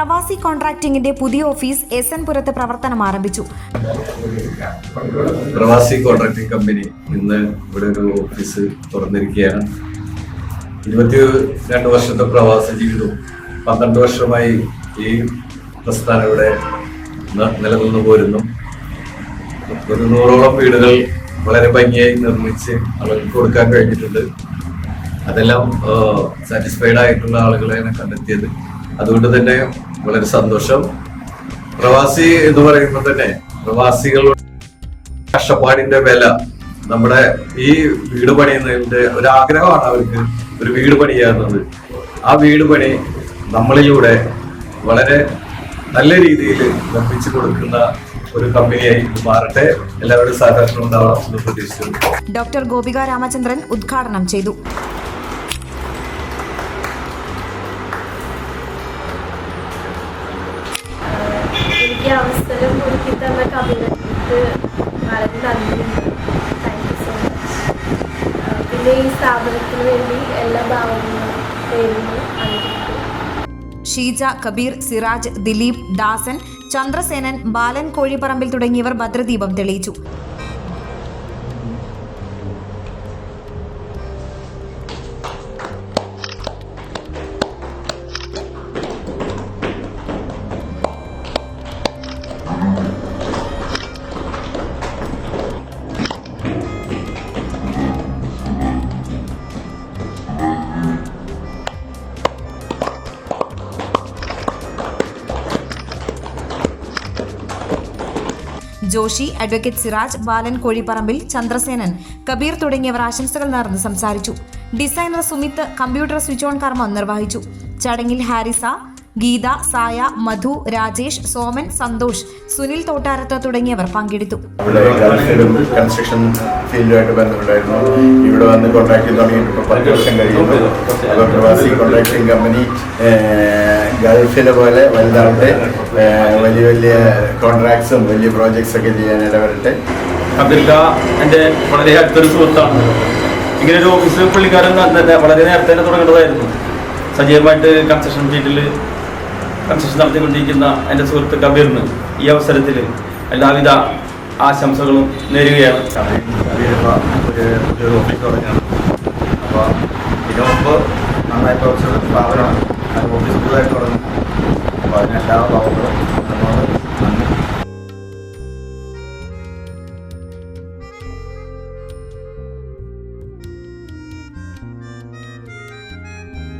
പ്രവാസി കോൺട്രാക്ടിംഗിന്റെ പുതിയ office S N പുരത്ത് പ്രവർത്തനം ആരംഭിച്ചു. പ്രവാസി കോൺട്രാക്ടിംഗ് കമ്പനി ഇന്ന് ഇവിടെ ഒരു ഓഫീസ് തുറന്നിരിക്കുകയാണ്. ഇരുപത്തി രണ്ട് വർഷത്തെ പ്രവാസ ജീവിതവും പന്ത്രണ്ട് വർഷമായി ഈ പ്രസ്ഥാനം ഇവിടെ നിലനിന്നു പോരുന്നു. ഒരു നൂറോളം വീടുകൾ വളരെ ഭംഗിയായി നിർമ്മിച്ച് ആളുകൾക്ക് കൊടുക്കാൻ കഴിഞ്ഞിട്ടുണ്ട്. അതെല്ലാം സാറ്റിസ്ഫൈഡ് ആയിട്ടുള്ള ആളുകളെയാണ് കണ്ടെത്തിയത്. അതുകൊണ്ട് തന്നെ വളരെ സന്തോഷം. പ്രവാസി എന്ന് പറയുമ്പോൾ തന്നെ പ്രവാസികളുടെ കഷ്ടപ്പാടിന്റെ വില നമ്മുടെ ഈ വീട് പണിയുന്നതിന്റെ ഒരു ആഗ്രഹമാണ് അവർക്ക് ഒരു വീട് പണിയാകുന്നത് ആ വീട് പണി നമ്മളിലൂടെ വളരെ നല്ല രീതിയിൽ നിർമ്മിച്ചു കൊടുക്കുന്ന ഒരു കമ്പനിയായി മാറട്ടെ. എല്ലാവരുടെ സഹകരണം ഉണ്ടാവണം എന്ന് പ്രതീക്ഷിക്കുന്നു. ഡോക്ടർ ഗോപിക രാമചന്ദ്രൻ ഉദ്ഘാടനം ചെയ്തു. എനിക്ക് അവസരം ഒരുക്കി തന്ന കവിതയ്ക്ക് വളരെ നന്ദിയുണ്ട്. താങ്ക് യു സോ മച്ച് പിന്നെ ഈ സ്ഥാപനത്തിന് വേണ്ടി എല്ലാ ഭാവങ്ങളും നേരുന്നു ഷീജ കബീർ സിറാജ് ദിലീപ് ദാസൻ ചന്ദ്രസേനൻ ബാലൻ കോഴിപ്പറമ്പിൽ തുടങ്ങിയവർ ഭദ്രദീപം തെളിയിച്ചു. ജോഷി അഡ്വക്കേറ്റ് സിറാജ് ബാലൻ കോഴിപ്പറമ്പിൽ ചന്ദ്രസേനൻ കബീർ തുടങ്ങിയവർ ആശംസകൾ നേർന്ന് സംസാരിച്ചു. Designer Sumith computer switch on കർമ്മം നിർവഹിച്ചു. ചടങ്ങിൽ ഹാരിസ ഗീത സായ മധു രാജേഷ് സോമൻ സന്തോഷ് സുനിൽ തോട്ടാരത്ത് തുടങ്ങിയവർ പങ്കെടുത്തു. ഇവിടെ കൺസ്ട്രക്ഷൻ ഫീൽഡുമായിട്ട് ബന്ധപ്പെട്ടായിരുന്നു ഇവിടെ വന്ന് കോൺട്രാക്ട് തുടങ്ങിയിട്ട് ഇപ്പോൾ പത്ത് വർഷം കഴിയുന്നു. അപ്പോൾ പ്രവാസി കോൺട്രാക്ടിങ് കമ്പനി ഗൾഫിലെ പോലെ വലുതാവട്ടെ വലിയ വലിയ കോൺട്രാക്ട്സും വലിയ പ്രോജക്ട്സ് ഒക്കെ ചെയ്യാൻ ഇടവരട്ടെ. അബ്ദുല്ല എന്റെ വളരെ അടുത്തൊരു സുഹൃത്താണ്. ഇങ്ങനെ ഒരു ഓഫീസ് പുള്ളിക്കാരൻ തന്നെ വളരെ നേരത്തെ തന്നെ തുടങ്ങേണ്ടതായിരുന്നു സജീവമായിട്ട് കൺസ്ട്രക്ഷൻ ഫീൽഡിൽ കൺസ്ട്രക്ഷൻ നടത്തിക്കൊണ്ടിരിക്കുന്ന എന്റെ സുഹൃത്ത് കബീറിന് ഈ അവസരത്തിൽ എല്ലാവിധ ആശംസകളും നേരുകയാണ്. ഒരു ഓഫീസ് തുടങ്ങിയാണ് അപ്പോൾ ഓഫീസ് പുതുതായിട്ട് തുടങ്ങി. അപ്പോൾ അതിനെല്ലാ ഭാഗങ്ങളും